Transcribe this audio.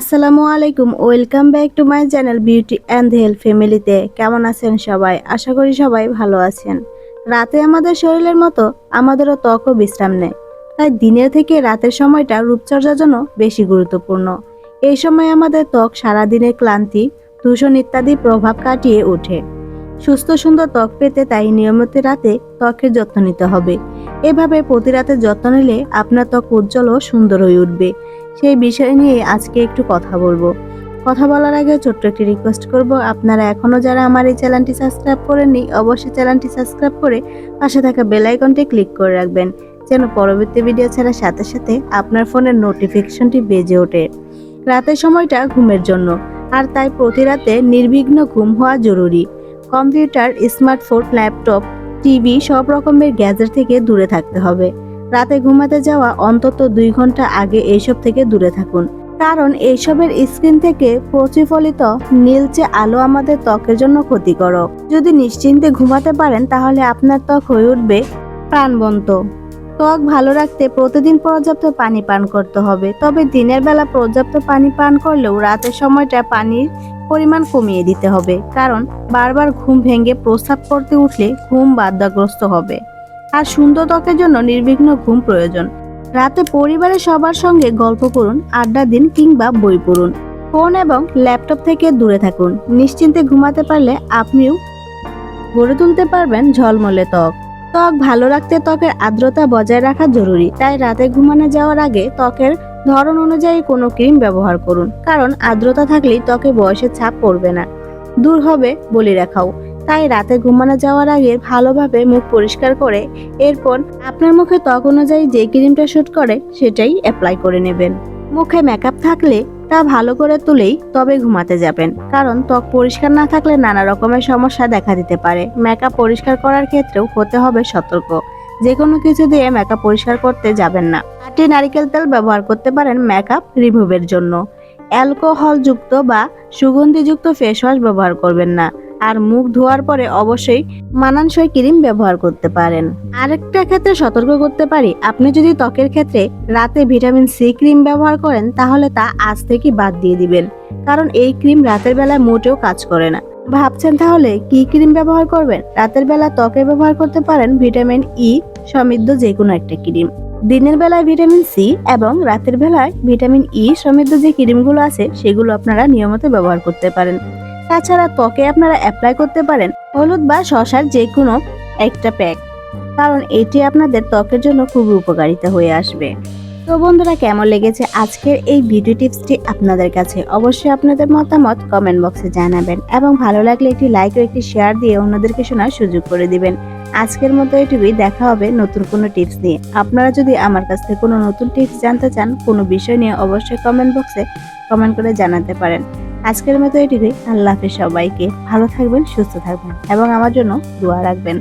আসসালামু আলাইকুম, welcome back to my channel beauty and health ফ্যামিলিতে। কেমন আছেন সবাই? আশা করি সবাই ভালো আছেন। রাতে আমাদের শরীরের মতো আমাদেরও ত্বকও বিশ্রাম নেয়। তাই দিনের থেকে রাতের সময়টা রূপচর্চার জন্য বেশি গুরুত্বপূর্ণ। এই সময় আমাদের ত্বক সারাদিনের ক্লান্তি, দূষণ ইত্যাদি প্রভাব কাটিয়ে ওঠে। সুস্থ, সুন্দর ত্বক পেতে তাই নিয়মিত রাতে ত্বকের যত্ন নিতে হবে। এভাবে প্রতি রাতে যত্ন নিলে আপনার ত্বক উজ্জ্বল ও সুন্দর হয়ে উঠবে। সেই বিষয় নিয়ে আজকে একটু কথা বলব। কথা বলার আগে ছোট্ট একটি রিকোয়েস্ট করব। আপনারা এখনও যারা আমার এই চ্যানেলটি সাবস্ক্রাইব করেননি, অবশ্যই চ্যানেলটি সাবস্ক্রাইব করে পাশে থাকা বেল আইকনটি ক্লিক করে রাখবেন, যেন পরবর্তী ভিডিও ছাড়ার সাথে সাথে আপনার ফোনের নোটিফিকেশনটি বেজে ওঠে। রাতের সময়টা ঘুমের জন্য, আর তাই প্রতি রাতে নির্বিঘ্ন ঘুম হওয়া জরুরি। কম্পিউটার, স্মার্টফোন ল্যাপটপ টিভি সব রকমের গ্যাজেট থেকে দূরে থাকতে হবে। রাতে ঘুমাতে যাওয়া অন্তত দুই ঘণ্টা আগে এইসব থেকে দূরে থাকুন। কারণ এইসবের স্ক্রিন থেকে প্রতিফলিত নীলচে আলো আমাদের ত্বকের জন্য ক্ষতিকারক যদি নিশ্চিন্তে ঘুমাতে পারেন, তাহলে আপনার ত্বক হয়ে উঠবে প্রাণবন্ত। ত্বক ভালো রাখতে প্রতিদিন পর্যাপ্ত পানি পান করতে হবে। তবে দিনের বেলা পর্যাপ্ত পানি পান করলেও রাতের সময়টা পানির পরিমাণ কমিয়ে দিতে হবে। কারণ বারবার ঘুম ভেঙে প্রস্রাব করতে উঠলে ঘুম বাধাগ্রস্ত হবে। আর সুন্দর ত্বকের জন্য নির্বিঘ্ন ঘুম প্রয়োজন। রাতে পরিবারের সবার সঙ্গে গল্প করুন, আড্ডা দিন কিংবা বই পড়ুন। ফোন এবং ল্যাপটপ থেকে দূরে থাকুন। নিশ্চিন্তে ঘুমাতে পারলে আপনিও গড়ে তুলতে পারবেন ঝলমলে ত্বক। ত্বক ভালো রাখতে ত্বকের আর্দ্রতা বজায় রাখা জরুরি। তাই রাতে ঘুমানো যাওয়ার আগে ত্বকের ধরন অনুযায়ী কোনো ক্রিম ব্যবহার করুন। কারণ আর্দ্রতা থাকলেই ত্বকে বয়সের ছাপ পড়বে না। দূর হবে বলি রাখাও। তাই রাতে ঘুমানো যাওয়ার আগে ভালোভাবে মুখ পরিষ্কার করে এরপর আপনার মুখে ত্বক অনুযায়ী যে ক্রিমটা শ্যুট করে সেটাই অ্যাপ্লাই করে নেবেন। মুখে মেকআপ থাকলে তা ভালো করে তুলেই তবে ঘুমাতে যাবেন। কারণ ত্বক পরিষ্কার না থাকলে নানা রকমের সমস্যা দেখা দিতে পারে। মেকআপ পরিষ্কার করার ক্ষেত্রেও হতে হবে সতর্ক। যে কোনো কিছু দিয়ে মেকআপ পরিষ্কার করতে যাবেন না। আটি নারিকেল তেল ব্যবহার করতে পারেন মেকআপ রিমুভের জন্য। অ্যালকোহল যুক্ত বা সুগন্ধিযুক্ত ফেস ওয়াশ ব্যবহার করবেন না। আর মুখ ধোয়ার পরে অবশ্যই মানানসই ক্রিম ব্যবহার করতে পারেন। আরেকটা ক্ষেত্রে সতর্ক করতে পারি, আপনি যদি ত্বকের ক্ষেত্রে রাতে ভিটামিন সি ক্রিম ব্যবহার করেন, তাহলে তা আজ থেকে বাদ দিয়ে দিবেন। কারণ এই ক্রিম রাতের বেলায় মোটেও কাজ করে না। ভাবছেন তাহলে কি ক্রিম ব্যবহার করবেন? রাতের বেলা ত্বকে ব্যবহার করতে পারেন ভিটামিন ই সমৃদ্ধ যে কোনো একটা ক্রিম। দিনের বেলায় ভিটামিন সি এবং রাতের বেলায় ভিটামিন ই সমৃদ্ধ যে ক্রিমগুলো আছে, সেগুলো আপনারা নিয়মিত ব্যবহার করতে পারেন। তাছাড়া ত্বকে আপনারা অ্যাপ্লাই করতে পারেন হলুদ বা শশার যে কোনো একটা প্যাক কারণ এটি আপনাদের ত্বকের জন্য খুবই উপকারিতা হয়ে আসবে। তো বন্ধুরা, কেমন লেগেছে আজকের এই ভিডিও টিপসটি আপনাদের কাছে? অবশ্যই আপনাদের মতামত কমেন্ট বক্সে জানাবেন এবং ভালো লাগলে একটি লাইক ও একটি শেয়ার দিয়ে অন্যদেরকে শোনার সুযোগ করে দিবেন। আজকের মতো এটুকুই, দেখা হবে নতুন কোনো টিপস নিয়ে। আপনারা যদি আমার কাছ থেকে কোনো নতুন টিপস জানতে চান, কোনো বিষয় নিয়ে অবশ্যই কমেন্ট বক্সে কমেন্ট করে জানাতে পারেন। আজকের মতো এটুকুই আল্লাহ হাফেজ সবাইকে ভালো থাকবেন, সুস্থ থাকবেন এবং আমার জন্য দোয়া রাখবেন।